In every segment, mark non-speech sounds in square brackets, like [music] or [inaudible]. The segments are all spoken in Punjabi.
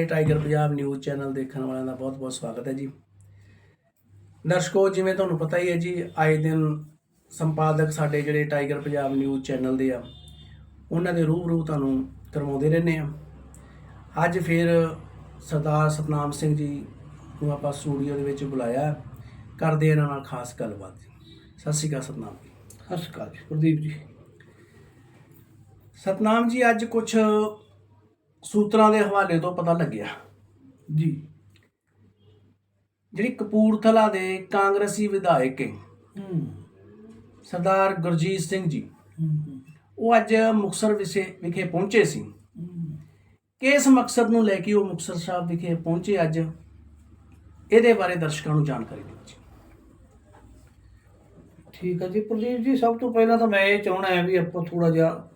ਸਾਰੇ ਟਾਈਗਰ ਪੰਜਾਬ ਨਿਊਜ਼ ਚੈਨਲ ਦੇਖਣ ਵਾਲਿਆਂ ਦਾ ਬਹੁਤ-ਬਹੁਤ ਸਵਾਗਤ ਹੈ ਜੀ। ਦਰਸ਼ਕੋ ਜਿਵੇਂ ਤੁਹਾਨੂੰ ਪਤਾ ਹੀ ਹੈ ਜੀ ਆਏ ਦਿਨ ਸੰਪਾਦਕ ਸਾਡੇ ਜਿਹੜੇ ਟਾਈਗਰ ਪੰਜਾਬ ਨਿਊਜ਼ ਚੈਨਲ ਦੇ ਆ ਉਹਨਾਂ ਦੇ ਰੂਬਰੂ ਤੁਹਾਨੂੰ ਕਰਵਾਉਂਦੇ ਰਹਿੰਦੇ ਆ। ਅੱਜ ਫਿਰ ਸਰਦਾਰ ਸਤਨਾਮ ਸਿੰਘ ਜੀ ਨੂੰ ਆਪਾਂ ਸਟੂਡੀਓ ਦੇ ਵਿੱਚ ਬੁਲਾਇਆ। ਕਰਦੇ ਇਹਨਾਂ ਨਾਲ ਖਾਸ ਗੱਲਬਾਤ ਸਤਿ ਸ਼੍ਰੀ ਅਕਾਲ ਸਤਨਾਮ ਜੀ। ਸਤਿ ਸ਼੍ਰੀ ਅਕਾਲ ਜੀ ਪ੍ਰਦੀਪ ਜੀ। ਸਤਨਾਮ ਜੀ ਅੱਜ ਕੁਝ ਸੂਤਰਾਂ ਦੇ ਹਵਾਲੇ ਤੋਂ ਪਤਾ ਲੱਗਿਆ। ਜੀ। ਜਿਹੜੀ ਕਪੂਰਥਲਾ ਦੇ ਕਾਂਗਰਸੀ ਵਿਧਾਇਕ ਹੈ ਸਰਦਾਰ ਗੁਰਜੀਤ ਸਿੰਘ ਜੀ ਉਹ ਅੱਜ ਮੁਕਸਰ ਵਿਖੇ ਵਿਖੇ ਪਹੁੰਚੇ ਸੀ। ਕਿਸ ਮਕਸਦ ਨੂੰ ਲੈ ਕੇ ਉਹ ਮੁਕਸਰ ਸਾਹਿਬ ਵਿਖੇ ਪਹੁੰਚੇ ਅੱਜ? ਇਹਦੇ ਬਾਰੇ ਦਰਸ਼ਕਾਂ ਨੂੰ ਜਾਣਕਾਰੀ ਦਿਓ ਜੀ। ਠੀਕ ਹੈ ਜੀ ਪ੍ਰਦੀਪ ਜੀ ਸਭ ਤੋਂ ਪਹਿਲਾਂ ਤਾਂ ਮੈਂ ਇਹ ਚਾਹਣਾ ਹੈ ਵੀ ਆਪਾਂ ਥੋੜਾ ਜਿਹਾ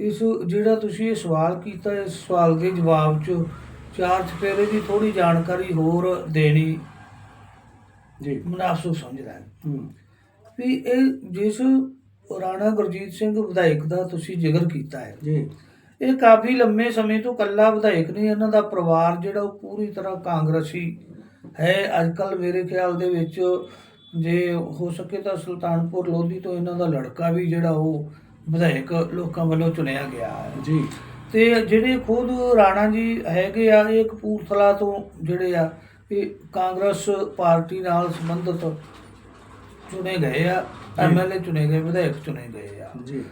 ਇਸ ਜਿਹੜਾ ਤੁਸੀਂ ਇਹ ਸਵਾਲ ਕੀਤਾ ਇਸ ਸਵਾਲ ਦੇ ਜਵਾਬ 'ਚ ਚਾਰ ਚਪੇਰੇ ਦੀ ਥੋੜੀ ਜਾਣਕਾਰੀ ਹੋਰ ਦੇਣੀ ਜੀ। ਮੁਨਾਸਬ ਸਮਝਦਾ ਵੀ ਇਹ ਜਿਸ ਰਾਣਾ ਗੁਰਜੀਤ ਸਿੰਘ ਵਿਧਾਇਕ ਦਾ ਤੁਸੀਂ ਜ਼ਿਕਰ ਕੀਤਾ ਹੈ। ਜੀ। ਇਹ ਕਾਫੀ ਲੰਮੇ ਸਮੇਂ ਤੋਂ ਕੱਲਾ ਵਿਧਾਇਕ ਨਹੀਂ ਇਹਨਾਂ ਦਾ ਪਰਿਵਾਰ ਜਿਹੜਾ ਉਹ ਪੂਰੀ ਤਰ੍ਹਾਂ ਕਾਂਗਰਸੀ ਹੈ। ਅੱਜ ਕੱਲ ਮੇਰੇ ਖਿਆਲ ਦੇ ਵਿੱਚ ਜੇ ਹੋ ਸਕੇ ਤਾਂ ਸੁਲਤਾਨਪੁਰ ਲੋਧੀ ਤੋਂ ਇਹਨਾਂ ਦਾ ਲੜਕਾ ਵੀ ਜਿਹੜਾ ਉਹ ਵਿਧਾਇਕ ਲੋਕਾਂ ਵੱਲੋਂ ਚੁਣਿਆ ਗਿਆ ਹੈ। ਜੀ। ਤੇ ਜਿਹੜੇ ਖੁਦ ਰਾਣਾ ਜੀ ਹੈਗੇ ਆ ਇਹ ਕਪੂਰਥਲਾ ਤੋਂ ਜਿਹੜੇ ਆ ਇਹ ਕਾਂਗਰਸ ਪਾਰਟੀ ਨਾਲ ਸੰਬੰਧਿਤ ਚੁਣੇ ਗਏ ਆ ਐਮਐਲਏ ਚੁਣੇ ਗਏ ਵਿਧਾਇਕ ਚੁਣੇ ਗਏ ਆ। ਜੀ।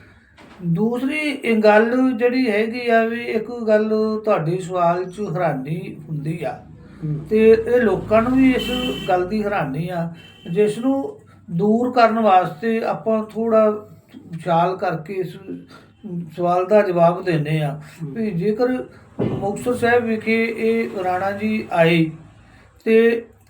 ਦੂਸਰੀ ਗੱਲ ਜਿਹੜੀ ਹੈਗੀ ਆ ਵੀ ਇੱਕ ਗੱਲ ਤੁਹਾਡੇ ਸਵਾਲ 'ਚ ਹੈਰਾਨੀ ਹੁੰਦੀ ਆ। ਤੇ ਇਹ ਲੋਕਾਂ ਨੂੰ ਵੀ ਇਸ ਗੱਲ ਦੀ ਹੈਰਾਨੀ ਆ ਜਿਸ ਨੂੰ ਦੂਰ ਕਰਨ ਵਾਸਤੇ ਆਪਾਂ ਥੋੜਾ ਵਿਚਾਲ ਕਰਕੇ ਇਸ ਸਵਾਲ ਦਾ ਜਵਾਬ ਦਿੰਦੇ ਆ ਵੀ ਜੇਕਰ ਮੁਕਤਸਰ ਸਾਹਿਬ ਵਿਖੇ ਇਹ ਰਾਣਾ ਜੀ ਆਏ ਤੇ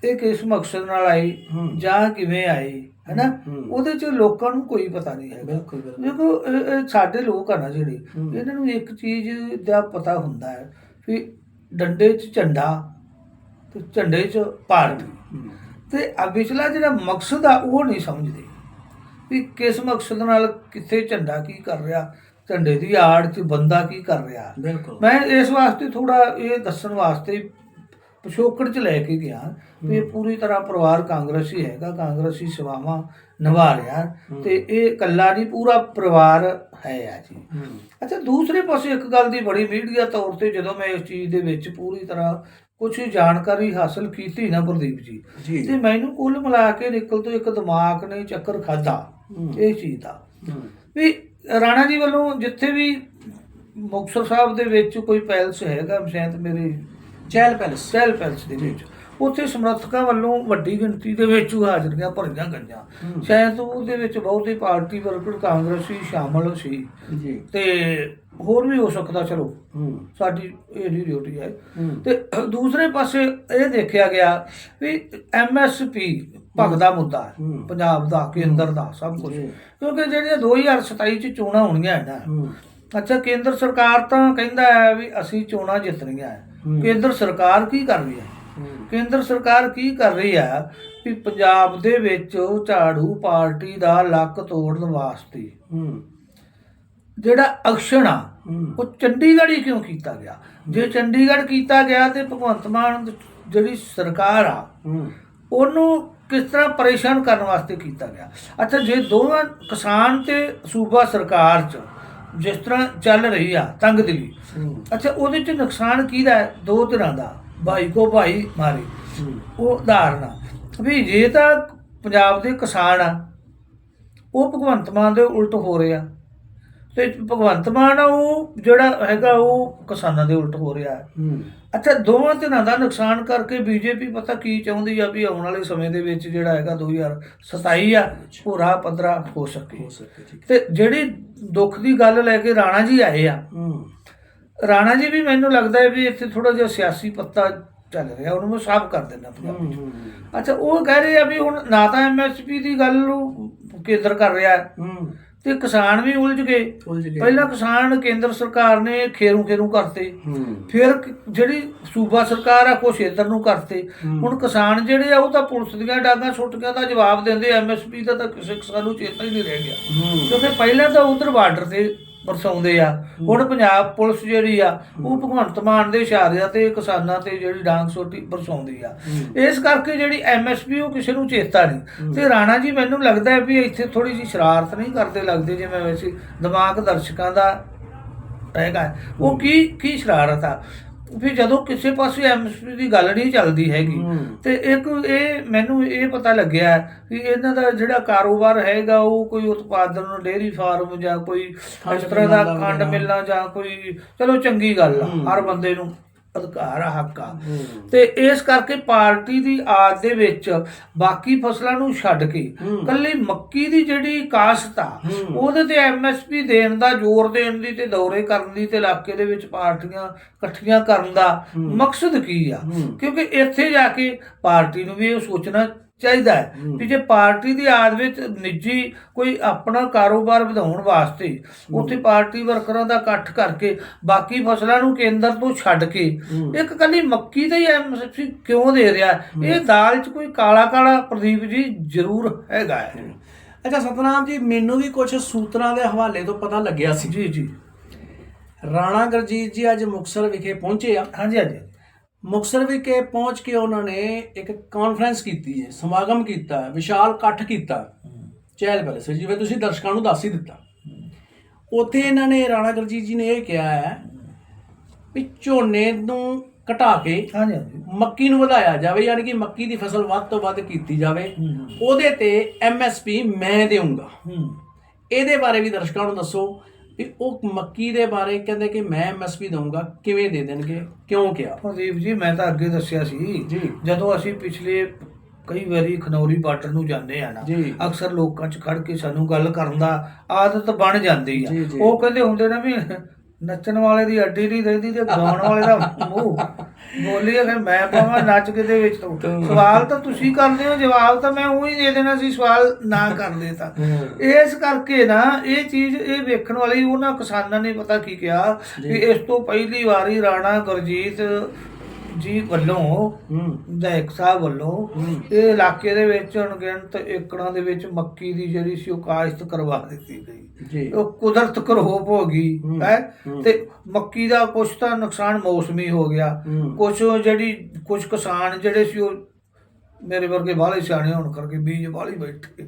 ਇਹ ਕਿਸ ਮਕਸਦ ਨਾਲ ਆਏ ਹੂੰ। ਜਾਂ ਕਿਵੇਂ ਆਏ ਹੈਨਾ? ਹੂੰ। ਉਹਦੇ 'ਚ ਲੋਕਾਂ ਨੂੰ ਕੋਈ ਪਤਾ ਨਹੀਂ ਹੈਗਾ। ਬਿਲਕੁਲ ਦੇਖੋ ਸਾਡੇ ਲੋਕ ਆ ਨਾ ਜਿਹੜੇ ਹੂੰ। ਇਹਨਾਂ ਨੂੰ ਇੱਕ ਚੀਜ਼ ਦਾ ਪਤਾ ਹੁੰਦਾ ਹੈ ਵੀ ਡੰਡੇ 'ਚ ਝੰਡਾ ਤੇ ਝੰਡੇ 'ਚ ਹੂੰ। ਤੇ ਵਿਚਲਾ ਜਿਹੜਾ ਮਕਸਦ ਆ ਉਹ ਨਹੀਂ ਸਮਝਦੇ। ਵੀ ਕਿਸ ਮਕਸਦ ਨਾਲ ਕਿੱਥੇ ਝੰਡਾ ਕੀ ਕਰ ਰਿਹਾ ਝੰਡੇ ਦੀ ਆੜ 'ਚ ਬੰਦਾ ਕੀ ਕਰ ਰਿਹਾ। ਮੈਂ ਇਸ ਵਾਸਤੇ ਥੋੜਾ ਇਹ ਦੱਸਣ ਵਾਸਤੇ ਪਿਛੋਕੜ 'ਚ ਲੈ ਕੇ ਗਿਆ ਵੀ ਪੂਰੀ ਤਰ੍ਹਾਂ ਪਰਿਵਾਰ ਕਾਂਗਰਸੀ ਹੈਗਾ ਕਾਂਗਰਸੀ ਸੇਵਾਵਾਂ ਨਿਭਾ ਰਿਹਾ ਤੇ ਇਹ ਇਕੱਲਾ ਨਹੀਂ ਪੂਰਾ ਪਰਿਵਾਰ ਹੈ ਆ ਜੀ। ਅੱਛਾ ਦੂਸਰੇ ਪਾਸੇ ਇੱਕ ਗੱਲ ਦੀ ਬੜੀ ਮੀਡੀਆ ਤੌਰ ਤੇ ਜਦੋਂ ਮੈਂ ਇਸ ਚੀਜ਼ ਦੇ ਵਿੱਚ ਪੂਰੀ ਤਰ੍ਹਾਂ ਕੁਝ ਜਾਣਕਾਰੀ ਹਾਸਲ ਕੀਤੀ ਨਾ ਪ੍ਰਦੀਪ ਜੀ ਤੇ ਮੈਨੂੰ ਕੁੱਲ ਮਿਲਾ ਕੇ ਨਿਕਲ ਤੋਂ ਇੱਕ ਦਿਮਾਗ ਨੇ ਚੱਕਰ ਖਾਦਾ। ਇਹ ਚੀਜ਼ ਦਾ। ਵੀ ਰਾਣਾ ਜੀ ਵੱਲੋਂ ਜਿੱਥੇ ਵੀ ਮੁਕਤਸਰ ਸਾਹਿਬ ਦੇ ਵਿੱਚ ਕੋਈ ਪੈਲਸ ਹੈਗਾ ਸ਼ਾਇਦ ਮੇਰੇ ਚਹਿਲ ਪੈਲਸ। ਸੈਲ ਪੈਲਸ ਦੇ ਵਿੱਚ। ਉੱਥੇ ਸਮਰਥਕਾਂ ਵੱਲੋਂ ਵੱਡੀ ਗਿਣਤੀ ਦੇ ਵਿੱਚ ਹਾਜ਼ਰੀਆਂ ਭਰੀਆਂ ਗਈਆਂ। ਸ਼ਾਇਦ ਉਹਦੇ ਵਿੱਚ ਬਹੁਤੀ ਪਾਰਟੀ ਵਰਕਰ ਕਾਂਗਰਸੀ ਸ਼ਾਮਲ ਸੀ। ਜੀ। ਤੇ ਹੋਰ ਵੀ ਹੋ ਸਕਦਾ ਚਲੋ। ਸਾਡੀ ਇਹ ਨਹੀਂ ਡਿਊਟੀ ਹੈ। ਤੇ ਦੂਸਰੇ ਪਾਸੇ ਇਹ ਦੇਖਿਆ ਗਿਆ ਵੀ ਐਮਐਸਪੀ ਭਗਦਾ ਮੁੱਦਾ ਹੈ। ਪੰਜਾਬ ਦਾ ਕੇਂਦਰ ਦਾ ਸਭ ਕੁਝ। ਕਿਉਂਕਿ ਜਿਹੜੀਆਂ 2027 ਚ ਚੋਣਾਂ ਹੋਣੀਆਂ ਹੈ ਨਾ। ਅੱਛਾ ਕੇਂਦਰ ਸਰਕਾਰ ਤਾਂ ਕਹਿੰਦਾ ਹੈ ਵੀ ਅਸੀਂ ਚੋਣਾਂ ਜਿੱਤਣੀਆਂ ਹੈ। ਕੇਂਦਰ ਸਰਕਾਰ ਕੀ ਕਰ ਰਹੀ ਹੂੰ? ਕੇਂਦਰ ਸਰਕਾਰ ਕੀ ਕਰ ਰਹੀ ਹੈ ਵੀ ਪੰਜਾਬ ਦੇ ਵਿੱਚ ਝਾੜੂ ਪਾਰਟੀ ਦਾ ਲੱਕ ਤੋੜਨ ਵਾਸਤੇ। ਜਿਹੜਾ ਐਕਸ਼ਨ ਆ ਉਹ ਚੰਡੀਗੜ੍ਹ ਹੀ ਕਿਉਂ ਕੀਤਾ ਗਿਆ? ਜੇ ਚੰਡੀਗੜ੍ਹ ਕੀਤਾ ਗਿਆ ਤੇ ਭਗਵੰਤ ਮਾਨ ਜਿਹੜੀ ਸਰਕਾਰ ਆ ਉਹਨੂੰ ਕਿਸ ਤਰ੍ਹਾਂ ਪਰੇਸ਼ਾਨ ਕਰਨ ਵਾਸਤੇ ਕੀਤਾ ਗਿਆ? ਅੱਛਾ ਜੇ ਦੋਵਾਂ ਕਿਸਾਨ ਤੇ ਸੂਬਾ ਸਰਕਾਰ ਚ ਜਿਸ ਤਰ੍ਹਾਂ ਚੱਲ ਰਹੀ ਆ ਤੰਗਦਿਲੀ ਹੂੰ। ਅੱਛਾ ਉਹਦੇ ਚ ਨੁਕਸਾਨ ਕਿਹਦਾ ਹੈ? ਦੋ ਤਰ੍ਹਾਂ ਦਾ। ਭਾਈ ਕੋ ਭਾਈ ਮਾਰੇ। ਉਹ ਉਦਾਹਰਨ ਆ ਵੀ ਜੇ ਤਾਂ ਪੰਜਾਬ ਦੇ ਕਿਸਾਨ ਆ ਉਹ ਭਗਵੰਤ ਮਾਨ ਦੇ ਉਲਟ ਹੋ ਰਿਹਾ ਤੇ ਭਗਵੰਤ ਮਾਨ ਉਹ ਜਿਹੜਾ ਹੈਗਾ ਉਹ ਕਿਸਾਨਾਂ ਦੇ ਉਲਟ ਹੋ ਰਿਹਾ। ਹੈ। ਅੱਛਾ ਦੋਵਾਂ ਧਿਰਾਂ ਦਾ ਨੁਕਸਾਨ ਕਰਕੇ ਬੀਜੇਪੀ ਪਤਾ ਕੀ ਚਾਹੁੰਦੀ ਆ ਵੀ ਆਉਣ ਵਾਲੇ ਸਮੇਂ ਦੇ ਵਿੱਚ ਜਿਹੜਾ ਹੈਗਾ 2027 ਆ ਉਹ ਰਾਹ ਪੱਧਰਾ ਹੋ ਸਕੇ। ਹੋ ਸਕੇ ਠੀਕ। ਤੇ ਜਿਹੜੀ ਦੁੱਖ ਦੀ ਗੱਲ ਲੈ ਕੇ ਰਾਣਾ ਜੀ ਆਏ ਆ ਰਾਣਾ ਜੀ ਵੀ ਮੈਨੂੰ ਲੱਗਦਾ ਹੈ ਵੀ ਇੱਥੇ ਥੋੜਾ ਜਿਹਾ ਸਿਆਸੀ ਪੱਤਾ ਚੱਲ ਰਿਹਾ ਉਹਨੂੰ ਮੈਂ ਸਾਫ਼ ਕਰ ਦਿੰਦਾ ਪੰਜਾਬੀ ਚ ਹੂੰ ਅੱਛਾ ਉਹ ਕਹਿ ਰਹੇ ਆ ਵੀ ਹੁਣ ਨਾ ਤਾਂ ਐਮਐਸਪੀ ਦੀ ਗੱਲ ਨੂੰ ਕੇਂਦਰ ਕਰ ਰਿਹਾ ਹੈ ਤੇ ਕਿਸਾਨ ਵੀ ਉਲਝ ਗਏ। ਪਹਿਲਾਂ ਕਿਸਾਨ ਕੇਂਦਰ ਸਰਕਾਰ ਨੇ ਖੇਰੂ ਖੇਰੂ ਕਰਤੇ। ਫਿਰ ਕ- ਜਿਹੜੀ ਸੂਬਾ ਸਰਕਾਰ ਆ ਕੁਛ ਇੱਧਰ ਨੂੰ ਕਰਤੇ। ਹੁਣ ਕਿਸਾਨ ਜਿਹੜੇ ਆ ਉਹ ਤਾਂ ਪੁਲਿਸ ਦੀਆਂ ਡਾਂਗਾਂ ਛੁੱਟੀਆਂ ਦਾ ਜਵਾਬ ਦਿੰਦੇ ਐਮਐਸਪੀ ਦਾ ਤਾਂ ਕਿਸੇ ਕਿਸਾਨ ਨੂੰ ਚੇਤਾ ਹੀ ਨਹੀਂ ਰਹਿ ਗਿਆ। ਕਿਉਂਕਿ ਪਹਿਲਾਂ ਤਾਂ ਉਧਰ ਬਾਰਡਰ ਤੇ ਬਰਸਾਉਂਦੇ ਆ। ਹੁਣ ਪੰਜਾਬ ਪੁਲਿਸ ਜਿਹੜੀ ਆ ਉਹ ਭਗਵੰਤ ਮਾਨ ਦੇ ਇਸ਼ਾਰਿਆਂ ਤੇ ਕਿਸਾਨਾਂ ਤੇ ਜਿਹੜੀ ਡਾਂਗ ਸੋਟੀ ਬਰਸਾਉਂਦੀ ਆ। ਇਸ ਕਰਕੇ ਜਿਹੜੀ ਐਮਐਸਪੀ ਉਹ ਕਿਸੇ ਨੂੰ ਚੇਤਾ ਨਹੀਂ। ਤੇ ਰਾਣਾ ਜੀ ਮੈਨੂੰ ਲੱਗਦਾ ਹੈ ਵੀ ਇੱਥੇ ਥੋੜੀ ਜਿਹੀ ਸ਼ਰਾਰਤ ਨਹੀਂ ਕਰਦੇ ਲੱਗਦੇ ਜਿਵੇਂ ਵੈਸੇ ਦਿਮਾਗ ਦਰਸ਼ਕਾਂ ਦਾ ਹੈਗਾ ਉਹ ਕੀ ਕੀ ਸ਼ਰਾਰਤ ਆ? ਵੀ ਜਦੋਂ ਕਿਸੇ ਪਾਸੇ ਐਮਐਸਪੀ ਦੀ ਗੱਲ ਨਹੀਂ ਚੱਲਦੀ ਹੈਗੀ। ਤੇ ਇੱਕ ਇਹ ਮੈਨੂੰ ਇਹ ਪਤਾ ਲੱਗਿਆ ਵੀ ਇਹਨਾਂ ਦਾ ਜਿਹੜਾ ਕਾਰੋਬਾਰ ਹੈਗਾ ਉਹ ਕੋਈ ਉਤਪਾਦਨ ਡੇਅਰੀ ਫਾਰਮ ਜਾਂ ਕੋਈ ਇਸ ਤਰ੍ਹਾਂ ਦਾ ਖੰਡ। ਮਿਲਣਾ ਜਾਂ ਕੋਈ ਚਲੋ ਚੰਗੀ ਗੱਲ ਆ। ਹਰ ਬੰਦੇ ਨੂੰ ਅਧਿਕਾਰ ਆ ਹੱਕ ਆ। ਤੇ ਇਸ ਕਰਕੇ ਪਾਰਟੀ ਦੀ ਆਦ ਦੇ ਵਿੱਚ ਬਾਕੀ ਫਸਲਾਂ ਨੂੰ ਛੱਡ ਕੇ। ਕੱਲੀ ਮੱਕੀ ਦੀ ਜਿਹੜੀ ਕਾਸ਼ਤ ਆ। ਉਹਦੇ ਤੇ ਐਮਐਸਪੀ ਦੇਣ ਦਾ ਜ਼ੋਰ ਦੇਣ ਦੀ ਤੇ ਦੌਰੇ ਕਰਨ ਦੀ ਤੇ ਇਲਾਕੇ ਦੇ ਵਿੱਚ ਪਾਰਟੀਆਂ ਇਕੱਠੀਆਂ ਕਰਨ ਦਾ ਮਕਸਦ ਕੀ ਆ। ਕਿਉਂਕਿ ਇੱਥੇ ਜਾ ਕੇ ਪਾਰਟੀ ਨੂੰ ਵੀ ਇਹ ਸੋਚਣਾ ਚਾਹੀਦਾ ਹੈ। ਕਿ ਜੇ ਪਾਰਟੀ ਦੀ ਆਦ ਵਿੱਚ ਨਿੱਜੀ ਕੋਈ ਆਪਣਾ ਕਾਰੋਬਾਰ ਵਧਾਉਣ ਵਾਸਤੇ ਉੱਥੇ ਪਾਰਟੀ ਵਰਕਰਾਂ ਦਾ ਇਕੱਠ ਕਰਕੇ ਬਾਕੀ ਫਸਲਾਂ ਨੂੰ ਕੇਂਦਰ ਤੋਂ ਛੱਡ ਕੇ। ਇੱਕ ਕੱਲੀ ਮੱਕੀ ਦਾ ਹੀ ਐਮਐਸਪੀ ਕਿਉਂ ਦੇ ਰਿਹਾ? ਇਹ ਦਾਲ 'ਚ ਕੋਈ ਕਾਲਾ ਕਾਲਾ ਪ੍ਰਦੀਪ ਜੀ ਜ਼ਰੂਰ ਹੈਗਾ ਹੈ। ਅੱਛਾ ਸਤਨਾਮ ਜੀ ਮੈਨੂੰ ਵੀ ਕੁਝ ਸੂਤਰਾਂ ਦੇ ਹਵਾਲੇ ਤੋਂ ਪਤਾ ਲੱਗਿਆ ਸੀ। ਜੀ ਜੀ। ਰਾਣਾ ਗੁਰਜੀਤ ਜੀ ਅੱਜ ਮੁਕਸਰ ਵਿਖੇ ਪਹੁੰਚੇ ਆ। ਹਾਂਜੀ ਹਾਂਜੀ। ਮੁਕਸਰ ਵਿਖੇ ਪਹੁੰਚ ਕੇ ਉਹਨਾਂ ਨੇ ਇੱਕ ਕਾਨਫਰੰਸ ਕੀਤੀ ਹੈ ਸਮਾਗਮ ਕੀਤਾ ਵਿਸ਼ਾਲ ਇਕੱਠ ਕੀਤਾ ਚਹਿਲ ਪੈਲੇਸ ਵਿੱਚ, ਜਿਵੇਂ ਤੁਸੀਂ ਦਰਸ਼ਕਾਂ ਨੂੰ ਦੱਸ ਹੀ ਦਿੱਤਾ। ਉੱਥੇ ਇਹਨਾਂ ਨੇ ਰਾਣਾ ਗੁਰਜੀਤ ਜੀ ਨੇ ਇਹ ਕਿਹਾ ਹੈ ਵੀ ਝੋਨੇ ਨੂੰ ਘਟਾ ਕੇ ਹਾਂਜੀ ਹਾਂਜੀ। ਮੱਕੀ ਨੂੰ ਵਧਾਇਆ ਜਾਵੇ ਯਾਨੀ ਕਿ ਮੱਕੀ ਦੀ ਫਸਲ ਵੱਧ ਤੋਂ ਵੱਧ ਕੀਤੀ ਜਾਵੇ। ਉਹਦੇ ਤੇ ਐਮਐਸਪੀ ਮੈਂ ਦੇਵਾਂਗਾ ਇਹਦੇ ਬਾਰੇ ਵੀ ਦਰਸ਼ਕਾਂ ਨੂੰ ਦੱਸੋ। ਵੀ ਉਹ ਮੱਕੀ ਦੇ ਬਾਰੇ ਕਹਿੰਦੇ ਕਿ ਮੈਂ ਐਮਐਸਪੀ ਦਊਂਗਾ ਕਿਵੇਂ ਦੇ ਦੇਣਗੇ ਕਿਉਂ ਕਿਹਾ ਪ੍ਰਦੀਪ ਜੀ ਮੈਂ ਤਾਂ ਅੱਗੇ ਦੱਸਿਆ ਸੀ ਜੀ। ਜਦੋਂ ਅਸੀਂ ਪਿਛਲੇ ਕਈ ਵਾਰੀ ਖਨੌਰੀ ਬਾਰਡਰ ਨੂੰ ਜਾਂਦੇ ਆ ਨਾ। ਅਕਸਰ ਲੋਕਾਂ 'ਚ ਖੜ ਕੇ ਸਾਨੂੰ ਗੱਲ ਕਰਨ ਦਾ ਆਦਤ ਬਣ ਜਾਂਦੀ ਆ। ਉਹ ਕਹਿੰਦੇ ਹੁੰਦੇ ਨੇ ਵੀ ਨੱਚਣ ਵਾਲੇ ਦੀ ਅੱਡੀ ਨਹੀਂ ਰਹਿੰਦੀ ਤੇ ਗਾਉਣ ਵਾਲੇ ਦਾ ਮੂੰਹ। ਬੋਲੀਏ ਫਿਰ ਮੈਂ ਪਾਵਾਂ ਨੱਚ ਕੇ ਦੇ ਵਿੱਚ ਤੋਂ। ਸਵਾਲ ਤਾਂ ਤੁਸੀਂ ਕਰਦੇ ਹੋ ਜਵਾਬ ਤਾਂ ਮੈਂ ਉਹੀ ਦੇ ਦੇਣਾ ਸੀ ਸਵਾਲ ਨਾ ਕਰਦੇ ਤਾਂ। ਇਸ ਕਰਕੇ ਨਾ ਇਹ ਚੀਜ਼ ਇਹ ਵੇਖਣ ਵਾਲੀ ਉਹਨਾਂ ਕਿਸਾਨਾਂ ਨੇ ਪਤਾ ਕੀ ਕਿਹਾ ਕਿ ਇਸ ਤੋਂ ਪਹਿਲੀ ਵਾਰੀ ਰਾਣਾ ਗੁਰਜੀਤ ਜੀ ਵੱਲੋਂ ਹੂੰ। ਵਿਧਾਇਕ ਸਾਹਿਬ ਵੱਲੋਂ ਇਹ ਇਲਾਕੇ ਦੇ ਵਿੱਚ ਅਣਗਿਣਤ ਏਕੜਾਂ ਦੇ ਵਿੱਚ ਮੱਕੀ ਦੀ ਜਿਹੜੀ ਸੀ ਉਹ ਕਾਸ਼ਤ ਕਰਵਾ ਦਿੱਤੀ ਗਈ। ਜੀ। ਉਹ ਕੁਦਰਤ ਕਰੋਪ ਹੋ ਗਈ ਹੂੰ, ਹੈ? ਹੂੰ। ਤੇ ਮੱਕੀ ਦਾ ਕੁਝ ਤਾਂ ਨੁਕਸਾਨ ਮੌਸਮੀ ਹੋ ਗਿਆ। ਹੂੰ। ਕੁਝ ਜਿਹੜੀ ਕੁਝ ਕਿਸਾਨ ਜਿਹੜੇ ਸੀ ਉਹ ਮੇਰੇ ਵਰਗੇ ਬਾਹਲੇ ਸਿਆਣੇ ਹੋਣ ਕਰਕੇ ਬੀਜ ਬਾਹਲੀ ਬੈਠੇ।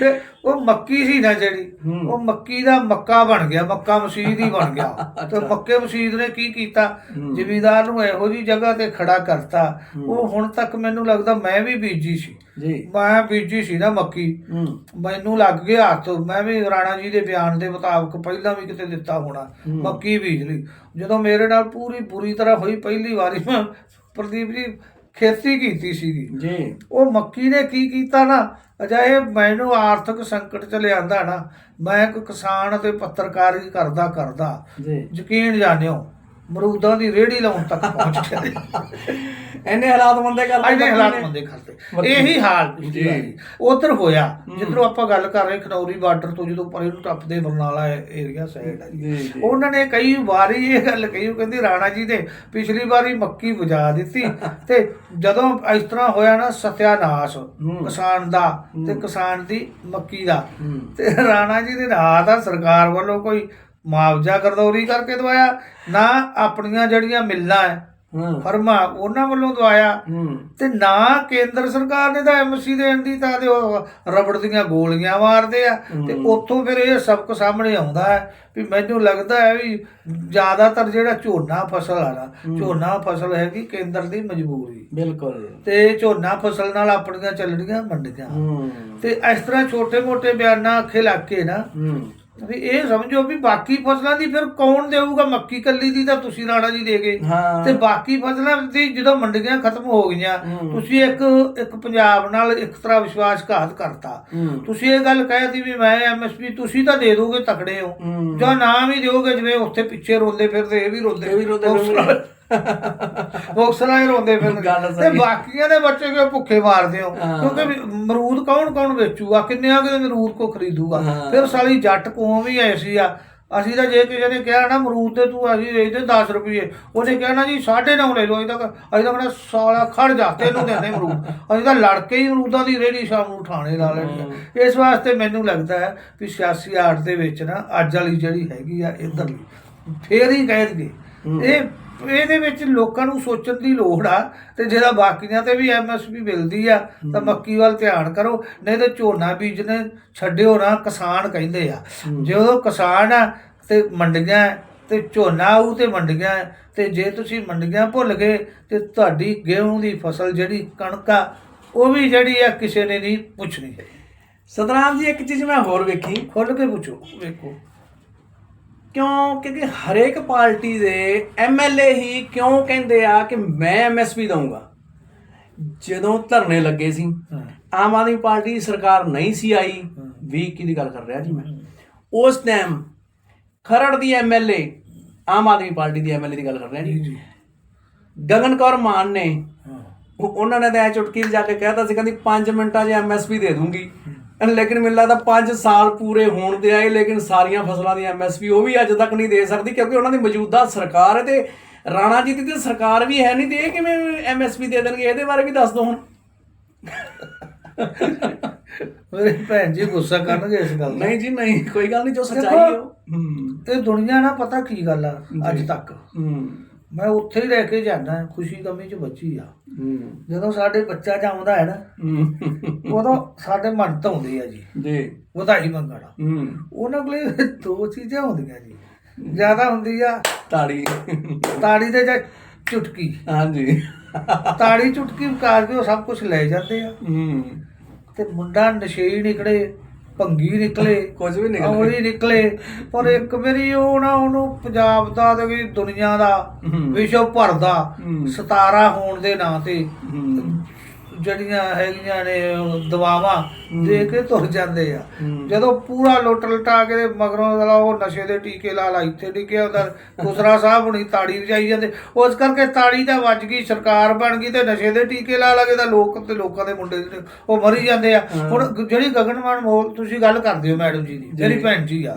ਤੇ ਉਹ ਮੱਕੀ ਸੀ ਨਾ ਜਿਹੜੀ। ਉਹ ਮੱਕੀ ਦਾ ਮੱਕਾ ਬਣ ਗਿਆ ਮੱਕਾ ਮਸਜਿਦ ਹੀ ਬਣ ਗਿਆ। [laughs] ਤੇ ਮੱਕੇ ਮਸਜਿਦ ਨੇ ਕੀ ਕੀਤਾ। ਜ਼ਿਮੀਦਾਰ ਨੂੰ ਇਹੋ ਜੀ ਜਗ੍ਹਾ ਤੇ ਖੜਾ ਕਰਤਾ। ਉਹ ਹੁਣ ਤੱਕ ਮੈਨੂੰ ਲੱਗਦਾ ਮੈਂ ਵੀ ਬੀਜੀ ਸੀ। ਜੀ। ਮੈਂ ਬੀਜੀ ਸੀ ਨਾ ਮੱਕੀ। ਮੈਨੂੰ ਲੱਗ ਗਿਆ ਹੱਥ। ਮੈਂ ਵੀ ਰਾਣਾ ਜੀ ਦੇ ਬਿਆਨ ਦੇ ਮੁਤਾਬਕ ਪਹਿਲਾਂ ਵੀ ਕਿਤੇ ਦਿੱਤਾ ਹੋਣਾ। ਮੱਕੀ ਬੀਜ ਲਈ। ਜਦੋਂ ਮੇਰੇ ਨਾਲ ਪੂਰੀ ਬੁਰੀ ਤਰ੍ਹਾਂ ਹੋਈ ਪਹਿਲੀ ਵਾਰੀ ਪ੍ਰਦੀਪ ਜੀ ਖੇਤੀ ਕੀਤੀ ਸੀਗੀ। ਜੀ। ਉਹ ਮੱਕੀ ਨੇ ਕੀ ਕੀਤਾ ਨਾ ਅਜਾਏ ਮੈਨੂੰ ਆਰਥਿਕ ਸੰਕਟ ਚ ਲਿਆਂਦਾ ਨਾ ਮੈਂ ਇੱਕ ਕਿਸਾਨ ਅਤੇ ਪੱਤਰਕਾਰੀ ਕਰਦਾ ਕਰਦਾ ਜੀ। ਯਕੀਨ ਜਾਣਿਓ ਮਰੂਦਾਂ ਦੀ ਰੇੜੀ ਲਾਉਣ ਤੱਕ ਪਹੁੰਚ ਗਿਆ ਐਨੇ ਹਾਲਾਤ ਬੰਦੇ ਕਰ ਐਨੇ ਹਾਲਾਤ ਬੰਦੇ ਕਰਦੇ ਇਹੀ ਹਾਲ ਜੀ। ਉਧਰ ਹੋਇਆ ਜਿੱਧਰੋਂ ਆਪਾਂ ਗੱਲ ਕਰ ਰਹੇ ਖਨੌਰੀ ਬਾਰਡਰ ਤੋਂ ਜਦੋਂ ਪਰੇ ਨੂੰ ਟੱਪਦੇ ਬਰਨਾਲਾ ਏਰੀਆ ਸਾਈਡ ਜੀ, ਜੀ। ਉਹਨਾਂ ਨੇ ਕਈ ਵਾਰੀ ਇਹ ਗੱਲ ਕਹੀ ਉਹ ਕਹਿੰਦੀ ਰਾਣਾ ਜੀ ਨੇ ਪਿਛਲੀ ਵਾਰੀ ਮੱਕੀ ਬੁਝਾ ਦਿੱਤੀ [laughs] ਤੇ ਜਦੋਂ ਇਸ ਤਰ੍ਹਾਂ ਹੋਇਆ ਨਾ ਸਤਿਆਨਾਸ਼ ਕਿਸਾਨ ਦਾ ਤੇ ਕਿਸਾਨ ਦੀ ਮੱਕੀ ਦਾ। ਤੇ ਰਾਣਾ ਜੀ ਦੇ ਨਾ ਤਾਂ ਸਰਕਾਰ ਵੱਲੋਂ ਕੋਈ ਮੁਆਵਜ਼ਾ ਗਰਦੌਰੀ ਕਰਕੇ ਦਵਾਇਆ ਨਾ ਆਪਣੀਆਂ ਜਿਹੜੀਆਂ ਮਿੱਲਾਂ ਹੈ। ਫਰਮਾ ਉਹਨਾਂ ਵੱਲੋਂ ਦਵਾਇਆ। ਤੇ ਨਾ ਕੇਂਦਰ ਸਰਕਾਰ ਨੇ ਤਾਂ ਐਮਸੀ ਦੇਣ ਦੀ ਤਾਂ ਉਹ ਰਬੜ ਦੀਆਂ ਗੋਲੀਆਂ ਮਾਰਦੇ ਆ। ਤੇ ਉੱਥੋਂ ਫਿਰ ਇਹ ਸਬਕ ਸਾਹਮਣੇ ਆਉਂਦਾ ਹੈ ਵੀ ਮੈਨੂੰ ਲੱਗਦਾ ਹੈ ਵੀ ਜ਼ਿਆਦਾਤਰ ਜਿਹੜਾ ਝੋਨਾ ਫਸਲ ਆ ਨਾ ਝੋਨਾ ਫਸਲ ਹੈਗੀ ਕੇਂਦਰ ਦੀ ਮਜਬੂਰੀ। ਬਿਲਕੁਲ। ਤੇ ਝੋਨਾ ਫਸਲ ਨਾਲ ਆਪਣੀਆਂ ਚੱਲਣੀਆਂ ਮੰਡੀਆਂ। ਤੇ ਇਸ ਤਰ੍ਹਾਂ ਛੋਟੇ-ਮੋਟੇ ਬਿਆਨਾਂ ਅੱਖੇ ਲੱਗ ਕੇ ਨਾ ਵੀ ਇਹ ਸਮਝੋ ਵੀ ਬਾਕੀ ਫਸਲਾਂ ਦੀ ਫਿਰ ਕੌਣ ਦੇਊਗਾ? ਮੱਕੀ ਕੱਲੀ ਦੀ ਤਾਂ ਤੁਸੀਂ ਰਾਣਾ ਜੀ ਦੇ ਗਏ। ਤੇ ਬਾਕੀ ਫਸਲਾਂ ਦੀ ਜਦੋਂ ਮੰਡੀਆਂ ਖਤਮ ਹੋ ਗਈਆਂ। ਤੁਸੀਂ ਇੱਕ ਇੱਕ ਪੰਜਾਬ ਨਾਲ ਇੱਕ ਤਰ੍ਹਾਂ ਵਿਸ਼ਵਾਸਘਾਤ ਕਰਤਾ। ਤੁਸੀਂ ਇਹ ਗੱਲ ਕਹਿਤੀ ਵੀ ਮੈਂ ਐਮਐਸਪੀ ਤੁਸੀਂ ਤਾਂ ਦੇ ਦੋਗੇ ਤਕੜੇ ਹੋ। ਜੋ ਨਾਮ ਹੀ ਦਿਓਗੇ ਜਿਵੇਂ ਉੱਥੇ ਪਿੱਛੇ ਰੋਂਦੇ ਫਿਰਦੇ ਇਹ ਵੀ ਰੋਂਦੇ ਇਹ ਵੀ ਰੋਂਦੇ। ਬੋਕਸਰਾਂ ਹੀ ਰੋਂਦੇ ਗੱਲ ਤੇ। ਬਾਕੀਆਂ ਦੇ ਬੱਚੇ ਕਿਉਂ ਭੁੱਖੇ ਮਾਰਦੇ ਹੋ? ਹਾਂ। ਕਿਉਂਕਿ ਵੀ ਅਮਰੂਦ ਕੌਣ ਕੌਣ ਵੇਚੂਗਾ? ਕਿੰਨਿਆਂ ਕਿਤੇ ਅਮਰੂਦ ਕੋ ਖਰੀਦੂਗਾ? ਹਾਂ। ਫਿਰ ਸਾਲੀ ਜੱਟ ਕੌਮ ਵੀ ਐਸੀ ਆ। ਅਸੀਂ ਤਾਂ ਜੇ ਕਿਸੇ ਨੇ ਕਿਹਾ ਨਾ ਅਮਰੂਦ ਤੇ ਤੂੰ ਅਸੀਂ ਵੇਚਦੇ 10 ਰੁਪਏ ਉਹਨੇ ਕਿਹਾ ਨਾ ਜੀ 9.5 ਲੈ ਲਓ ਅਸੀਂ ਤਾਂ ਅਸੀਂ ਤਾਂ ਕਹਿੰਦਾ ਸਾਲਾ ਖੜ ਜਾ ਤੈਨੂੰ ਦੇਣੇ ਅਮਰੂਦ। ਅਸੀਂ ਤਾਂ ਲੜ ਕੇ ਹੀ ਅਮਰੂਦਾਂ ਦੀ ਰੇੜੀ ਸ਼ਾਮ ਨੂੰ ਠਾਣੇ ਲਾ ਲੈਣੀ ਆ। ਇਸ ਵਾਸਤੇ ਮੈਨੂੰ ਲੱਗਦਾ ਹੈ ਵੀ ਸਿਆਸੀ ਆੜ ਦੇ ਵਿੱਚ ਨਾ ਅੱਜ ਵਾਲੀ ਜਿਹੜੀ ਹੈਗੀ ਆ ਇਧਰਲੀ ਫੇਰ ਹੀ ਕਹਿਣਗੇ। ਇਹ ਇਹਦੇ ਵਿੱਚ ਲੋਕਾਂ ਨੂੰ ਸੋਚਣ ਦੀ ਲੋੜ ਆ ਤੇ ਜਿਹੜਾ ਬਾਕੀਆਂ ਤੇ ਵੀ ਐਮਐਸਪੀ ਮਿਲਦੀ ਆ ਤਾਂ ਮੱਕੀ ਵੱਲ ਧਿਆਨ ਕਰੋ। ਨਹੀਂ ਤੇ ਝੋਨਾ ਬੀਜਣੇ ਛੱਡਿਓ ਨਾ ਕਿਸਾਨ ਕਹਿੰਦੇ ਆ। ਜਦੋਂ ਕਿਸਾਨ ਆ ਤੇ ਮੰਡੀਆਂ ਤੇ ਝੋਨਾ ਆਊ ਤੇ ਮੰਡੀਆਂ ਤੇ ਜੇ ਤੁਸੀਂ ਮੰਡੀਆਂ ਭੁੱਲ ਗਏ ਤੇ ਤੁਹਾਡੀ ਗੇਹੂੰ ਦੀ ਫਸਲ ਜਿਹੜੀ ਕਣਕ ਆ ਉਹ ਵੀ ਜਿਹੜੀ ਆ ਕਿਸੇ ਨੇ ਨਹੀਂ ਪੁੱਛਣੀ। ਸਤਨਾਮ ਜੀ ਇੱਕ ਚੀਜ਼ ਮੈਂ ਹੋਰ ਵੇਖੀ। ਖੁੱਲ ਕੇ ਪੁੱਛੋ। ਵੇਖੋ। ਕਿਉਂ? ਕਿਉਂਕਿ ਹਰੇਕ ਪਾਰਟੀ ਦੇ ਐਮਐਲਏ ਹੀ ਕਿਉਂ ਕਹਿੰਦੇ ਆ ਕਿ ਮੈਂ ਐਮਐਸਪੀ ਦਊਂਗਾ? ਜਦੋਂ ਧਰਨੇ ਲੱਗੇ ਸੀ ਆਮ ਆਦਮੀ ਪਾਰਟੀ ਦੀ ਸਰਕਾਰ ਨਹੀਂ ਸੀ ਆਈ। 20 ਕੀ ਦੀ ਗੱਲ ਕਰ ਰਿਹਾ ਜੀ ਮੈਂ? ਉਸ ਟਾਈਮ ਖਰੜ ਦੀ ਐਮਐਲਏ ਆਮ ਆਦਮੀ ਪਾਰਟੀ ਦੀ ਐਮਐਲਏ ਦੀ ਗੱਲ ਕਰ ਰਿਹਾ ਜੀ। ਜੀ ਜੀ। ਗਗਨ ਕੌਰ ਮਾਨ ਨੇ ਉਹਨਾਂ ਨੇ ਤਾਂ ਐ ਚੁਟਕੀ ਵਜਾ ਕੇ ਕਹਿਤਾ ਸੀ ਕਹਿੰਦੀ 5 ਮਿੰਟਾਂ 'ਚ ਐਮਐਸਪੀ ਦੇ ਦੂੰਗੀ। ਲੇਕਿਨ ਮੈਨੂੰ ਲੱਗਦਾ 5 ਸਾਲ ਪੂਰੇ ਹੋਣ ਦੇ ਆਏ ਲੇਕਿਨ ਸਾਰੀਆਂ ਫਸਲਾਂ ਦੀ ਐਮਐਸਪੀ ਉਹ ਵੀ ਅੱਜ ਤੱਕ ਨਹੀਂ ਦੇ ਸਕਦੀ ਕਿਉਂਕਿ ਉਹਨਾਂ ਦੀ ਮੌਜੂਦਾ ਸਰਕਾਰ ਹੈ ਤੇ ਰਾਣਾ ਜੀ ਦੀ ਤੇ ਸਰਕਾਰ ਵੀ ਹੈ ਨਹੀਂ ਤੇ ਇਹ ਕਿਵੇਂ ਐਮਐਸਪੀ ਦੇ ਦੇਣਗੇ? ਇਹਦੇ ਬਾਰੇ ਵੀ ਦੱਸ ਦਿਓ ਹੁਣ। ਮੇਰੇ ਭੈਣ ਜੀ ਗੁੱਸਾ ਕਰਨਗੇ ਇਸ ਗੱਲ ਨਹੀਂ ਜੀ ਨਹੀਂ ਕੋਈ ਗੱਲ ਨਹੀਂ ਜੋ ਸੱਚਾਈ ਹੈ ਇਹ ਦੁਨੀਆ ਨਾ ਪਤਾ ਕੀ ਗੱਲ ਆ ਅੱਜ ਤੱਕ। ਹੂੰ। ਮੈਂ ਉੱਥੇ ਹੀ ਰਹਿ ਕੇ ਜਾਂਦਾ ਖੁਸ਼ੀ ਗਮੀ ਚ ਬੱਚੀ ਆ। ਹੂੰ। ਜਦੋਂ ਸਾਡੇ ਬੱਚਾ ਜੰਮਦਾ ਹੈ ਨਾ ਹੂੰ। ਉਦੋਂ ਸਾਡੇ ਮਨ ਤੋਂ ਆਉਂਦੇ ਆ ਜੀ। ਜੀ। ਵਧਾਈ ਮੰਗਣਾ ਹੂੰ। ਉਹਨਾਂ ਕੋਲੇ ਦੋ ਚੀਜ਼ਾਂ ਹੁੰਦੀਆਂ ਜੀ। ਜ਼ਿਆਦਾ ਹੁੰਦੀ ਆ ਤਾੜੀ। ਤਾੜੀ ਤੇ ਜਾਂ ਚੁਟਕੀ। ਹਾਂਜੀ। ਤਾੜੀ ਚੁਟਕੀ ਵਿਕਾਰ ਕੇ ਉਹ ਸਭ ਕੁਝ ਲੈ ਜਾਂਦੇ ਆ। ਹੂੰ। ਤੇ ਮੁੰਡਾ ਨਸ਼ੇਈ ਨਿਕਲੇ। ਭੰਗੀ ਨਿਕਲੇ ਕੁਝ ਵੀ ਨਿਕਲ ਔਲੀ ਨਿਕਲੇ ਪਰ ਇੱਕ ਵਾਰੀ ਉਹ ਨਾ ਉਹਨੂੰ ਪੰਜਾਬ ਦਾ ਤੇ ਵੀ ਦੁਨੀਆ ਦਾ। ਵਿਸ਼ਵ ਭਰ ਦਾ ਹੂੰ। ਸਤਾਰਾ ਹੋਣ ਦੇ ਨਾਂ ਤੇ ਜਿਹੜੀਆਂ ਹੈਗੀਆਂ ਨੇ ਦਵਾਵਾਂ ਦੇ ਕੇ ਤੁਰ ਜਾਂਦੇ ਆ। ਹੂੰ। ਜਦੋਂ ਪੂਰਾ ਲੁੱਟ ਲਟਾ ਕੇ ਮਗਰੋਂ ਵਾਲਾ ਉਹ ਨਸ਼ੇ ਦੇ ਟੀਕੇ ਲਾ ਲਾ ਇੱਥੇ ਟਿਕਿਆ ਹੁੰਦਾ ਖੁਸਰਾ ਸਾਹਿਬ ਹੁਣੀ ਤਾੜੀ ਵਜਾਈ ਜਾਂਦੇ। ਉਸ ਕਰਕੇ ਤਾੜੀ ਤਾਂ ਵੱਜ ਗਈ ਸਰਕਾਰ ਬਣ ਗਈ ਤੇ ਨਸ਼ੇ ਦੇ ਟੀਕੇ ਲਾ ਲਾ ਕੇ ਤਾਂ ਲੋਕ ਤੇ ਲੋਕਾਂ ਦੇ ਮੁੰਡੇ ਜਿਹੜੇ ਉਹ ਮਰੀ ਜਾਂਦੇ ਆ। ਹੁਣ ਜਿਹੜੀ ਗਗਨਮਾਨ ਮੋਲ ਤੁਸੀਂ ਗੱਲ ਕਰਦੇ ਹੋ ਮੈਡਮ ਜੀ ਦੀ ਮੇਰੀ ਭੈਣ ਜੀ ਆ।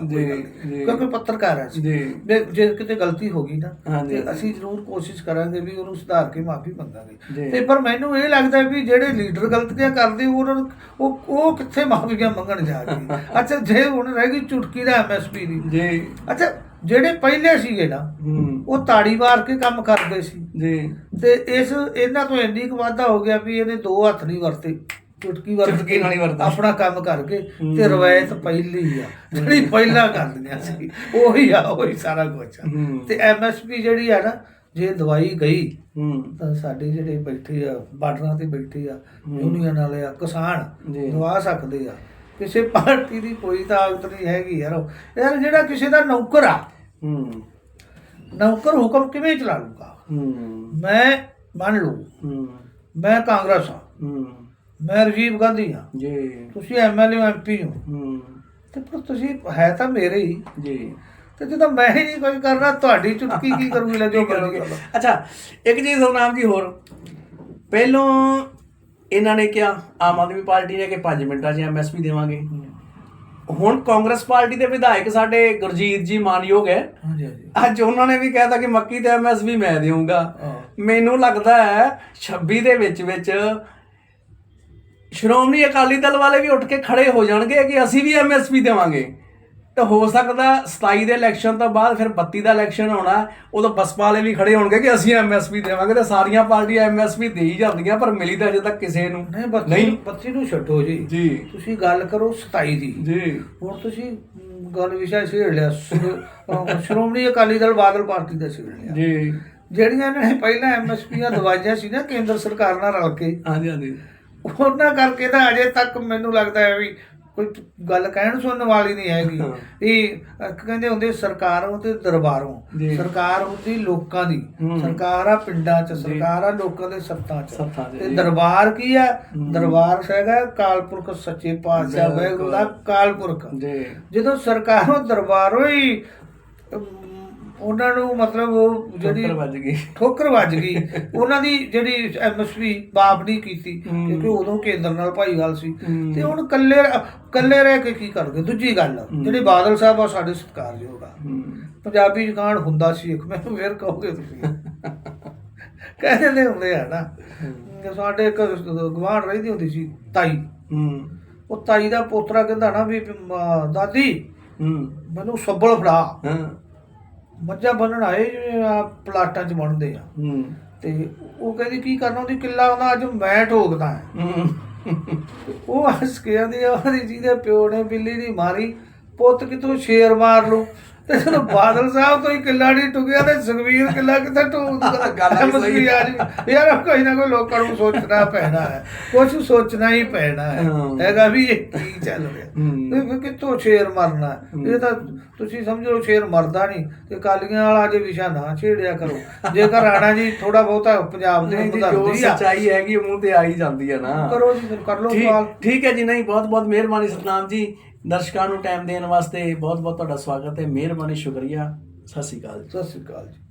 ਕਿਉਂਕਿ ਪੱਤਰਕਾਰ ਆ ਅਸੀਂ। ਜੀ। ਜੇ- ਕਿਤੇ ਗਲਤੀ ਹੋ ਗਈ ਨਾ। ਤੇ ਅਸੀਂ ਜ਼ਰੂਰ ਕੋਸ਼ਿਸ਼ ਕਰਾਂਗੇ ਵੀ ਉਹਨੂੰ ਸੁਧਾਰ ਕੇ ਮਾਫੀ ਮੰਗਾਂਗੇ। ਤੇ ਪਰ ਮੈਨੂੰ ਇਹ ਲੱਗਦਾ ਵੀ ਜਿਹੜੇ ਲੀਡਰ ਗਲਤੀਆਂ ਕਰਦੇ ਉਹਨਾਂ ਨੂੰ ਉਹ ਉਹ ਕਿੱਥੇ ਮਾਫੀਆਂ ਮੰਗਣ ਜਾ ਰਹੇ [laughs] ਅੱਛਾ ਜੇ ਹੁਣ ਰਹਿ ਗਈ ਚੁਟਕੀ ਦਾ ਐਮਐਸਪੀ ਦੀ। ਜੀ। ਅੱਛਾ ਜਿਹੜੇ ਪਹਿਲੇ ਸੀਗੇ ਨਾ ਉਹ ਤਾੜੀ ਮਾਰ ਕੇ ਕੰਮ ਕਰਦੇ ਸੀ। ਜੀ। ਤੇ ਇਸ ਇਹਨਾਂ ਤੋਂ ਇੰਨੀ ਕੁ ਵਾਧਾ ਹੋ ਗਿਆ ਵੀ ਇਹਨੇ ਦੋ ਹੱਥ ਨਹੀਂ ਵਰਤੇ। ਚੁਟਕੀ ਵਰਤ ਚੁਟਕੀ ਨਾਲ ਹੀ ਵਰਤੇ। ਆਪਣਾ ਕੰਮ ਕਰਕੇ ਤੇ ਰਵਾਇਤ ਪਹਿਲੀ ਆ। ਜਿਹੜੀ ਪਹਿਲਾਂ ਕਰਦੀਆਂ ਸੀ ਉਹੀ ਆ ਉਹੀ ਸਾਰਾ ਕੁਝ। ਤੇ ਐਮਐਸਪੀ ਜਿਹੜੀ ਆ ਨਾ ਜੇ ਦਵਾਈ ਗਈ ਹੂੰ। ਤਾਂ ਸਾਡੇ ਜਿਹੜੇ ਬੈਠੇ ਆ ਬਾਰਡਰਾਂ ਤੇ ਬੈਠੇ ਆ ਯੂਨੀਅਨ ਵਾਲੇ ਆ ਕਿਸਾਨ। ਦਵਾ ਸਕਦੇ ਆ। ਕਿਸੇ ਪਾਰਟੀ ਦੀ ਕੋਈ ਤਾਕਤ ਨਹੀਂ ਹੈਗੀ ਯਾਰ। ਯਾਰ ਜਿਹੜਾ ਕਿਸੇ ਦਾ ਨੌਕਰ ਆ ਹੂੰ। ਨੌਕਰ ਹੁਕਮ ਕਿਵੇਂ ਚਲਾ ਲੂਗਾ ਹੂੰ। ਮੈਂ ਮੰਨ ਹੂੰ। ਮੈਂ ਕਾਂਗਰਸ ਆ ਹੂੰ। ਮੈਂ ਰਾਜੀਵ ਗਾਂਧੀ ਆ ਜੀ। ਤੁਸੀਂ ਐਮਐਲਏ ਐਮਪੀ ਹੋ। ਹੂੰ। ਤੇ ਪਰ ਤੁਸੀਂ ਹੈ ਤਾਂ ਮੇਰੇ ਹੀ। ਜੀ। ਤੇ ਜਦੋਂ ਮੈਂ ਹੀ ਨਹੀਂ ਕੁਝ ਕਰਨਾ ਤੁਹਾਡੀ ਚੁਟਕੀ ਕੀ ਕਰੂਗੀ ਲੈ ਜੋ ਕਰੋਗੇ। ਅੱਛਾ ਇੱਕ ਚੀਜ਼ ਸਤਨਾਮ ਜੀ ਹੋਰ। ਪਹਿਲੋਂ ਇਹਨਾਂ ਨੇ ਕਿਹਾ ਆਮ ਆਦਮੀ ਪਾਰਟੀ ਨੇ ਕਿ 5 ਮਿੰਟਾਂ 'ਚ ਐਮਐਸਪੀ ਦੇਵਾਂਗੇ। ਹੁਣ ਕਾਂਗਰਸ ਪਾਰਟੀ ਦੇ ਵਿਧਾਇਕ ਸਾਡੇ ਗੁਰਜੀਤ ਜੀ ਮਾਨਯੋਗ ਹੈ। ਹਾਂਜੀ ਹਾਂਜੀ। ਅੱਜ ਉਹਨਾਂ ਨੇ ਵੀ ਕਹਿਤਾ ਕਿ ਮੱਕੀ ਤੇ ਐਮਐਸਪੀ ਮੈਂ ਦੇਵਾਂਗਾ। ਮੈਨੂੰ ਲੱਗਦਾ ਹੈ 26 ਦੇ ਵਿੱਚ ਵਿੱਚ ਸ਼੍ਰੋਮਣੀ ਅਕਾਲੀ ਦਲ ਵਾਲੇ ਵੀ ਉੱਠ ਕੇ ਖੜੇ ਹੋ ਜਾਣਗੇ ਕਿ ਅਸੀਂ ਵੀ ਐਮਐਸਪੀ ਦੇਵਾਂਗੇ। ਤੇ ਹੋ ਸਕਦਾ 27 ਦੇ ਇਲੈਕਸ਼ਨ ਤੋਂ ਬਾਅਦ ਫਿਰ 32 ਦਾ ਇਲੈਕਸ਼ਨ ਹੋਣਾ ਉਦੋਂ ਬਸਪਾ ਵਾਲੇ ਵੀ ਖੜੇ ਹੋਣਗੇ ਕਿ ਅਸੀਂ ਐਮਐਸਪੀ ਦੇਵਾਂਗੇ ਤੇ ਸਾਰੀਆਂ ਪਾਰਟੀਆਂ ਐਮਐਸਪੀ ਦੇ ਹੀ ਜਾਂਦੀਆਂ ਪਰ ਮਿਲੀ ਤਾਂ ਅਜੇ ਤੱਕ ਕਿਸੇ ਨੂੰ। ਨਹੀਂ ਬੱਤੀ ਨੂੰ ਬੱਤੀ ਨੂੰ ਛੱਡੋ ਜੀ। ਜੀ। ਤੁਸੀਂ ਗੱਲ ਕਰੋ 27 ਦੀ। ਜੀ। ਹੁਣ ਤੁਸੀਂ ਗੱਲ ਵਿਸ਼ਾ ਛੇੜ ਲਿਆ ਸ਼੍ਰੋਮਣੀ ਅਕਾਲੀ ਦਲ ਬਾਦਲ ਪਾਰਟੀ ਦਾ ਛੇੜ ਲਿਆ। ਜੀ। ਜਿਹੜੀਆਂ ਇਹਨਾਂ ਨੇ ਪਹਿਲਾਂ ਐਮਐਸਪੀਆਂ ਦਵਾਈਆਂ ਸੀ ਨਾ ਕੇਂਦਰ ਸਰਕਾਰ ਨਾਲ ਰਲ ਕੇ ਹਾਂਜੀ ਹਾਂਜੀ। ਉਹਨਾਂ ਕਰਕੇ ਤਾਂ ਅਜੇ ਤੱਕ ਮੈਨੂੰ ਲੱਗਦਾ ਹੈ ਵੀ ਕੋਈ ਗੱਲ ਕਹਿਣ ਸੁਣਨ ਵਾਲੀ ਨਹੀਂ ਹੈਗੀ। ਇਹ ਕਹਿੰਦੇ ਹੁੰਦੇ ਸਰਕਾਰੋਂ ਤੇ ਦਰਬਾਰੋਂ। ਸਰਕਾਰ ਹੁੰਦੀ ਲੋਕਾਂ ਦੀ। ਸਰਕਾਰ ਆ ਪਿੰਡਾਂ 'ਚ ਸਰਕਾਰ ਆ ਲੋਕਾਂ ਦੇ ਸੱਤਾਂ 'ਚ ਤੇ। ਦਰਬਾਰ ਕੀ ਆ ਦਰਬਾਰ ਹੈਗਾ ਕਾਲਪੁਰਖ ਸੱਚੇ ਪਾਤਸ਼ਾਹ। ਵਾਹਿਗੁਰੂ ਦਾ ਕਾਲਪੁਰਖ ਜਦੋਂ ਸਰਕਾਰੋਂ ਦਰਬਾਰੋਂ ਹੀ ਉਹਨਾਂ ਨੂੰ ਮਤਲਬ ਉਹ ਜਿਹੜੀ ਠੋਕਰ ਵੱਜ ਗਈ। ਠੋਕਰ ਵੱਜ ਗਈ। ਉਹਨਾਂ ਦੀ ਜਿਹੜੀ ਐਮਐਸਪੀ ਬਾਪ ਨਹੀਂ ਕੀਤੀ। ਕਿਉਂਕਿ ਉਦੋਂ ਕੇਂਦਰ ਨਾਲ ਭਾਈਵਾਲ ਸੀ। ਤੇ ਹੁਣ ਕੱਲੇ ਕੱਲੇ ਰਹਿ ਕੇ ਕੀ ਕਰਗੇ ਦੂਜੀ ਗੱਲ। ਜਿਹੜੇ ਬਾਦਲ ਸਾਹਿਬ ਆ ਸਾਡੇ ਸਤਿਕਾਰਯੋਗ ਆ। ਪੰਜਾਬੀ ਜਗਾਣ ਹੁੰਦਾ ਸੀ ਇੱਕ ਮੈਨੂੰ ਫੇਰ ਕਹੋਗੇ ਤੁਸੀਂ। ਕਹਿੰਦੇ ਹੁੰਦੇ ਆ ਨਾ। ਸਾਡੇ ਇੱਕ ਗਵਾਂਢ ਰਹਿੰਦੀ ਹੁੰਦੀ ਸੀ ਤਾਈ। ਹੂੰ। ਉਹ ਤਾਈ ਦਾ ਪੋਤਰਾ ਕਹਿੰਦਾ ਨਾ ਵੀ ਮ- ਦਾਦੀ ਹੂੰ। ਮੈਨੂੰ ਸੱਬਲ ਫੜਾ। ਹਾਂ। ਮੱਝਾਂ ਬੰਨਣ ਆਏ ਆ ਪਲਾਟਾਂ 'ਚ ਬਣਦੇ ਆ। ਹੂੰ। ਤੇ ਉਹ ਕਹਿੰਦੀ ਕੀ ਕਰਨਾ ਉਹਦੀ ਕਿੱਲਾ ਉਹਦਾ ਅੱਜ ਮੈਂ ਠੋਕਦਾ ਹੈ। ਉਹ ਹੱਸ ਕੇ ਆਂਦੀ ਆ ਉਹਦੀ ਜਿਹਦੇ ਪਿਓ ਨੇ ਬਿੱਲੀ ਦੀ ਮਾਰੀ ਪੁੱਤ ਕਿਤੋਂ ਸ਼ੇਰ ਮਾਰ ਲੂ ਤੇ ਜਦੋਂ ਬਾਦਲ ਸਾਹਿਬ ਤੋਂ ਹੀ ਕਿੱਲਾ ਨਹੀਂ ਟੁਕਿਆ ਤੇ ਸੁਖਵੀਰ ਕਿੱਲਾ ਕਿੱਥੇ ਠੋਕਦਾ [laughs] ਗੱਲ ਸਹੀ ਆ ਜੀ ਯਾਰ ਕੋਈ ਨਾ ਕੋਈ ਲੋਕਾਂ ਨੂੰ ਸੋਚਣਾ ਪੈਣਾ ਹੈ। ਕੁਝ ਸੋਚਣਾ ਹੀ ਪੈਣਾ ਹੈ। ਹੈਗਾ ਵੀ ਇਹ ਕੀ ਚੱਲ ਰਿਹਾ। ਤੇ ਕਿੱਥੋਂ ਸ਼ੇਰ ਮਰਨਾ? ਇਹ ਤਾਂ ਤੁਸੀਂ ਸਮਝੋ ਸ਼ੇਰ ਮਰਦਾ ਨਹੀਂ। ਤੇ ਕਾਲੀਆਂ ਵਾਲਾ ਜੇ ਵਿਸ਼ਾ ਨਾ ਛੇੜਿਆ ਕਰੋ। ਜੇਕਰ ਰਾਣਾ ਜੀ ਥੋੜਾ ਬਹੁਤਾ ਪੰਜਾਬ ਦੇ ਜੋ ਵਧਾਉਂਦੀ ਆ। ਸੱਚਾਈ ਹੈਗੀ ਮੂੰਹ ਤੇ ਆ ਹੀ ਜਾਂਦੀ ਹੈ ਨਾ। ਕਰੋ ਜੀ ਫਿਰ ਕਰ ਲਓ ਸਵਾਲ। ਠੀਕ ਹੈ ਜੀ ਨਹੀਂ ਬਹੁਤ ਬਹੁਤ ਮਿਹਰਬਾਨੀ ਸਤਨਾਮ ਜੀ। ਦਰਸ਼ਕਾਂ ਨੂੰ ਟਾਈਮ ਦੇਣ ਵਾਸਤੇ ਬਹੁਤ ਬਹੁਤ ਤੁਹਾਡਾ ਸਵਾਗਤ ਹੈ। ਮਿਹਰਬਾਨੀ, ਸ਼ੁਕਰੀਆ। ਸਤਿ ਸ਼੍ਰੀ ਅਕਾਲ ਜੀ। ਸਤਿ ਸ਼੍ਰੀ ਅਕਾਲ ਜੀ।